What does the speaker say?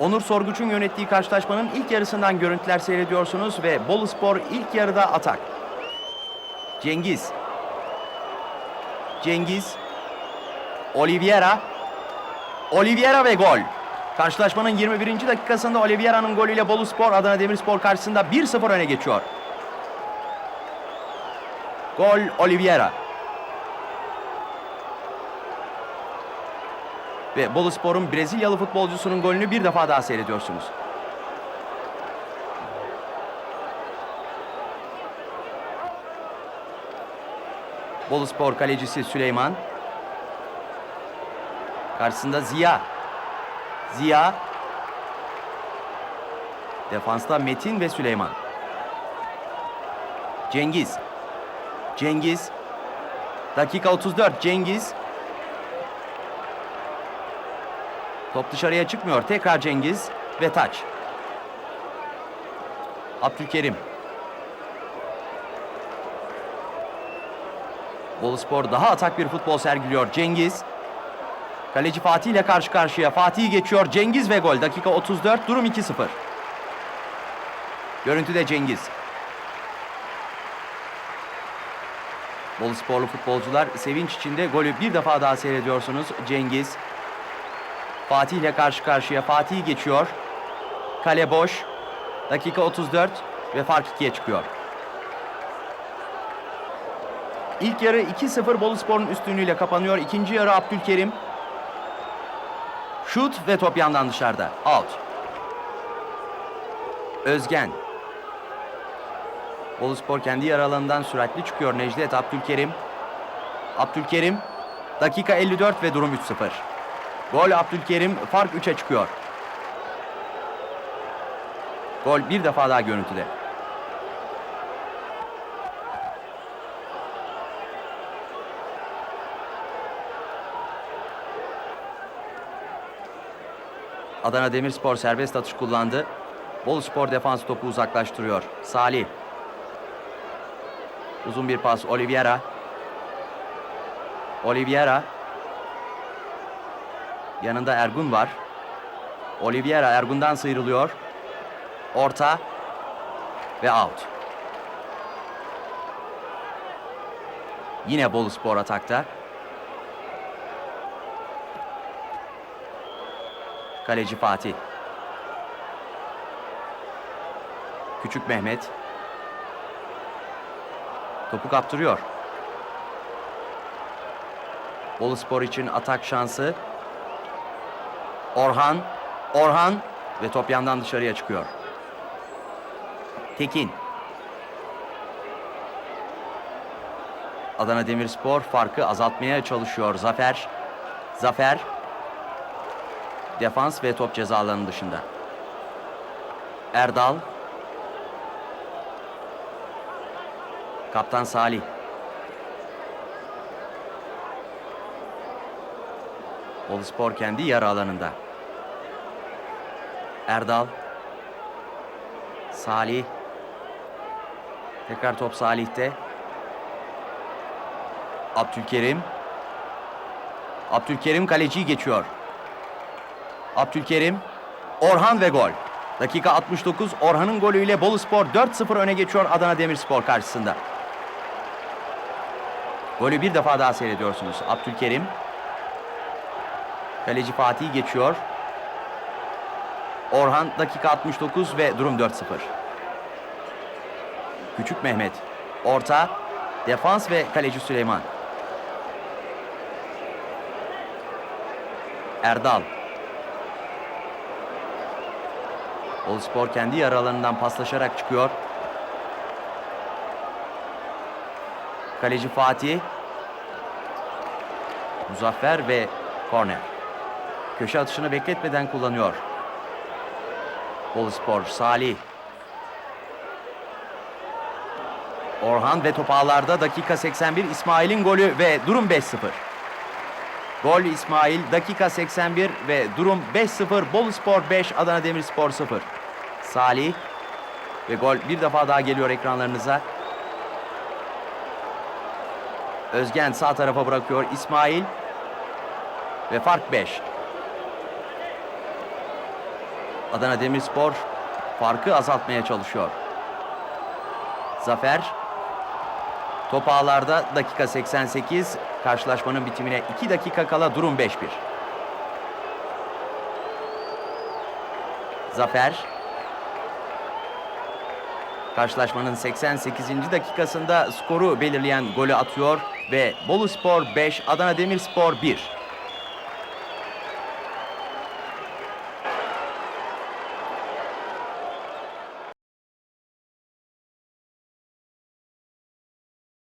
Onur Sorguç'un yönettiği karşılaşmanın ilk yarısından görüntüler seyrediyorsunuz ve Boluspor ilk yarıda atak. Cengiz. Cengiz. Oliveira. Oliveira ve gol. Karşılaşmanın 21. dakikasında Oliveira'nın golüyle Boluspor Adana Demirspor karşısında 1-0 öne geçiyor. Gol Oliveira. Ve Boluspor'un Brezilyalı futbolcusunun golünü bir defa daha seyrediyorsunuz. Boluspor kalecisi Süleyman. Karşısında Ziya. Ziya. Defansta Metin ve Süleyman. Cengiz. Cengiz. Dakika 34 Cengiz. Top dışarıya çıkmıyor. Tekrar Cengiz ve taç. Abdülkerim. Boluspor daha atak bir futbol sergiliyor. Cengiz. Kaleci Fatih ile karşı karşıya. Fatih geçiyor. Cengiz ve gol. Dakika 34. Durum 2-0. Görüntüde Cengiz. Bolusporlu futbolcular sevinç içinde golü bir defa daha seyrediyorsunuz. Cengiz. Fatih ile karşı karşıya. Fatih geçiyor. Kale boş. Dakika 34 ve fark 2'ye çıkıyor. İlk yarı 2-0 Boluspor'un üstünlüğüyle kapanıyor. İkinci yarı Abdülkerim. Şut ve top yandan dışarıda. Out. Özgen. Boluspor kendi yarı alanından süratli çıkıyor. Necdet Abdülkerim. Abdülkerim. Dakika 54 ve durum 3-0. Gol Abdülkerim. Fark 3'e çıkıyor. Gol bir defa daha görüntüde. Adana Demirspor serbest atış kullandı. Boluspor defans topu uzaklaştırıyor. Salih. Uzun bir pas Oliveira. Oliveira. Yanında Ergun var. Oliveira Ergun'dan sıyrılıyor. Orta ve out. Yine Boluspor atakta. Kaleci Fatih. Küçük Mehmet. Topu kaptırıyor. Boluspor için atak şansı. Orhan. Orhan ve top yandan dışarıya çıkıyor. Tekin. Adana Demirspor farkı azaltmaya çalışıyor. Zafer. Zafer. Defans ve top ceza dışında. Erdal. Kaptan Salih. Boluspor kendi yarı alanında. Erdal. Salih. Tekrar top Salih'te. Abdülkerim. Abdülkerim kaleciyi geçiyor. Abdülkerim, Orhan ve gol. Dakika 69 Orhan'ın golüyle Boluspor 4-0 öne geçiyor Adana Demirspor karşısında. Golü bir defa daha seyrediyorsunuz. Abdülkerim. Kaleci Fatih geçiyor. Orhan dakika 69 ve durum 4-0. Küçük Mehmet. Orta. Defans ve kaleci Süleyman. Erdal. Boluspor kendi yarı alanından paslaşarak çıkıyor. Kaleci Fatih. Muzaffer ve korner. Köşe atışını bekletmeden kullanıyor. Boluspor Salih. Orhan ve top ağlarda dakika 81 İsmail'in golü ve durum 5-0. Gol İsmail dakika 81 ve durum 5-0 Boluspor 5 Adana Demirspor 0. Salih ve gol bir defa daha geliyor ekranlarınıza. Özgen sağ tarafa bırakıyor. İsmail ve fark 5. Adana Demirspor farkı azaltmaya çalışıyor. Zafer top ağlarda dakika 88. Karşılaşmanın bitimine 2 dakika kala durum 5-1. Zafer Karşılaşmanın 88. dakikasında skoru belirleyen golü atıyor ve Bolu Spor 5, Adana Demirspor 1.